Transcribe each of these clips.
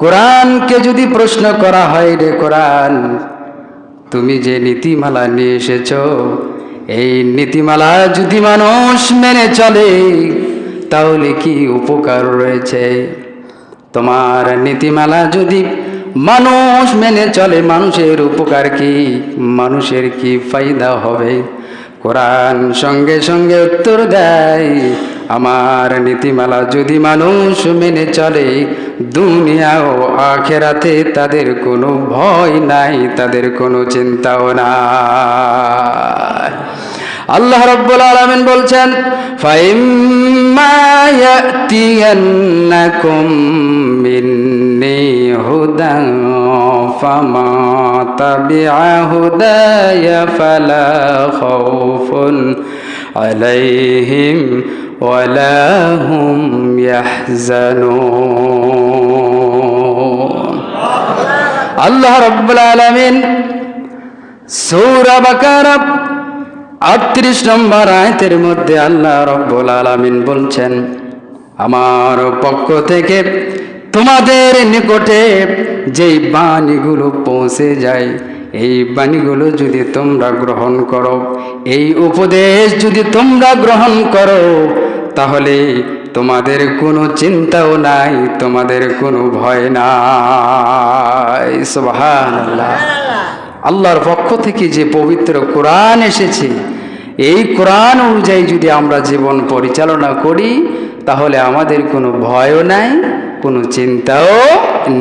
কোরআনকে যদি প্রশ্ন করা হয় রে কোরআন, তুমি যে নীতিমালা নিয়ে এসেছ, এই নীতিমালা যদি মানুষ মেনে চলে, তাহলে কি উপকার রয়েছে? তোমার নীতিমালা যদি মানুষ মেনে চলে, মানুষের উপকার কি? মানুষের কি ফায়দা হবে? কোরআন সঙ্গে সঙ্গে উত্তর দেয় আমার নীতিমালা যদি মানুষ মেনে চলে, দুনিয়া ও আখেরাতে তাদের কোনো ভয় নাই, তাদের কোনো চিন্তাও নাই। আল্লাহ রব্বুল আলামিন বলছেন, ফাইম্মা ইয়াতিয়ান্নাকুম মিন্নি হুদান ফামা তাবিআ হুদায়া ফালা খাউফুন আলাইহিম ওয়ালা হুম ইয়াহজানুন। আল্লাহ রব্বুল আলামিন সূরা বাকারা আটত্রিশ নম্বর আয়তের মধ্যে আল্লাহ রব্বুল আলামিন বলছেন, আমার পক্ষ থেকে তোমাদের নিকটে যেই বাণীগুলো পৌঁছে যায় এই বাণীগুলো যদি তোমরা গ্রহণ করো, এই উপদেশ যদি তোমরা গ্রহণ করো, তাহলে তোমাদের কোনো চিন্তাও নাই, তোমাদের কোনো ভয় নাই। সুবহানাল্লাহ। আল্লাহর পক্ষ থেকে যে পবিত্র কোরআন এসেছে, এই কোরআন অনুযায়ী যদি আমরা জীবন পরিচালনা করি, তাহলে আমাদের কোনো ভয়ও নাই, কোনো চিন্তাও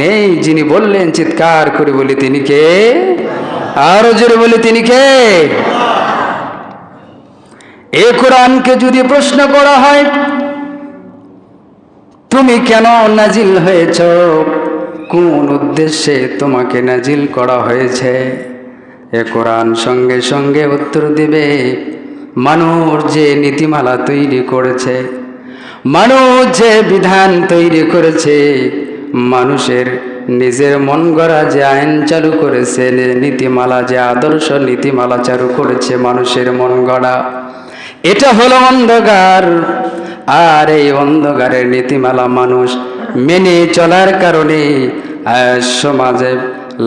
নেই, যিনি বললেন চিৎকার করে বলি তিনি কে? আরও জোরে বলি তিনি কে? এ কোরআনকে যদি প্রশ্ন করা হয়, তুমি কেন নাজিল হয়েছ? কোন উদ্দেশ্যে তোমাকে নাজিল করা হয়েছে? এ কোরআন সঙ্গে সঙ্গে উত্তর দিবে, মানুষ যে নীতিমালা তৈরি করেছে, মানুষ যে বিধান তৈরি করেছে মানুষের নিজের মন গড়া যে আইন চালু করেছে নীতিমালা যে আদর্শ নীতিমালা চালু করেছে মানুষের মন গড়া। এটা হলো অন্ধকার, আর এই অন্ধকারের নীতিমালা মানুষ মেনে চলার কারণে সমাজে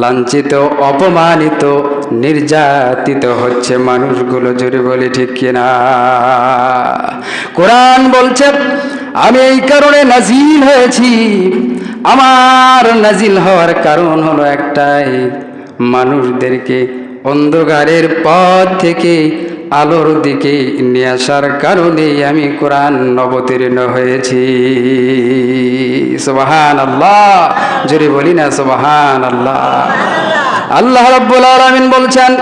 লাঞ্ছিত, অপমানিত, নির্যাতিত হচ্ছে মানুষগুলো। জোরে বলি ঠিক কিনা? কোরআন বলছে, আমি এই কারণে নাজিল হয়েছি আমার নাজিল হওয়ার কারণ হলো একটাই, মানুষদেরকে অন্ধকারের পথ থেকে আলোর দিকে নিয়ে আসার কারণেই আমি কোরআন অবতীর্ণ হয়েছি। সুবাহান আল্লাহ জোরে বলি না সুবাহান আল্লাহ আল্লাহ রব্বুল আলামিন বলছেন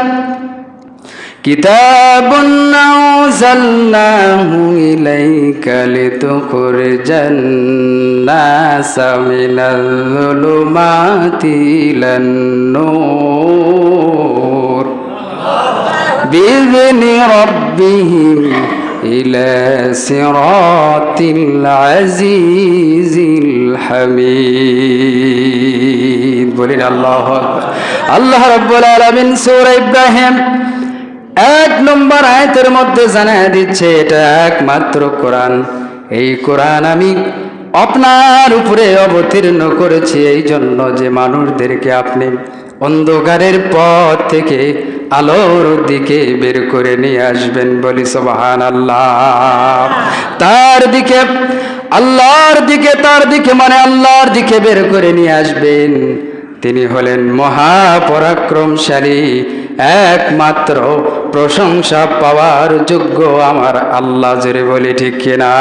كتاب أنزلناه إليك لتخرج الناس من الظلمات إلى النور بإذن ربهم إلى صراط العزيز الحميد بولين الله أكبر الله رب العالمين سورة إبراهيم এক নম্বর আয়াতের মধ্যে জানায় দিচ্ছে, এটা একমাত্র কোরআন। এই কোরআন আমি আপনার উপরে অবতীর্ণ করেছি এই জন্য যে মানুষদেরকে আপনি অন্ধকারের পথ থেকে আলোর দিকে বের করে নিয়ে আসবেন বলি সোবাহান আল্লাহ তার দিকে, আল্লাহর দিকে, তার দিকে মানে আল্লাহর দিকে বের করে নিয়ে আসবেন। তিনি হলেন মহাপরাক্রমশালী, একমাত্র প্রশংসা পাওয়ার যোগ্য আমার আল্লাহ জোরে বলি ঠিক কিনা?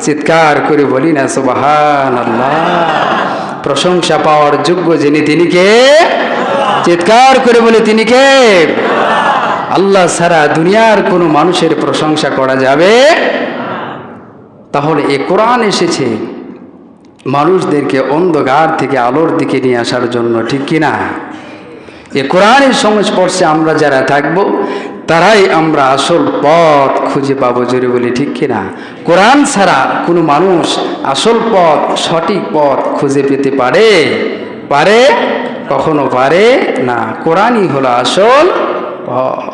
চিৎকার করে বলি না সুবাহান আল্লাহ প্রশংসা পাওয়ার যোগ্য যিনি, তিনি কে? চিৎকার করে বলে, তিনি কে? আল্লাহ ছাড়া দুনিয়ার কোনো মানুষের প্রশংসা করা যাবে? তাহলে এ কোরআন এসেছে মানুষদেরকে অন্ধকার থেকে আলোর দিকে নিয়ে আসার জন্য, ঠিক কিনা? এ কোরআনের সংস্পর্শে আমরা যারা থাকব, তারাই আমরা আসল পথ খুঁজে পাবো জোরে বলি, ঠিক কিনা কোরআন ছাড়া কোনো মানুষ আসল পথ, সঠিক পথ খুঁজে পেতে পারে? পারে? কখনো পারে না। কোরআনই হলো আসল পথ।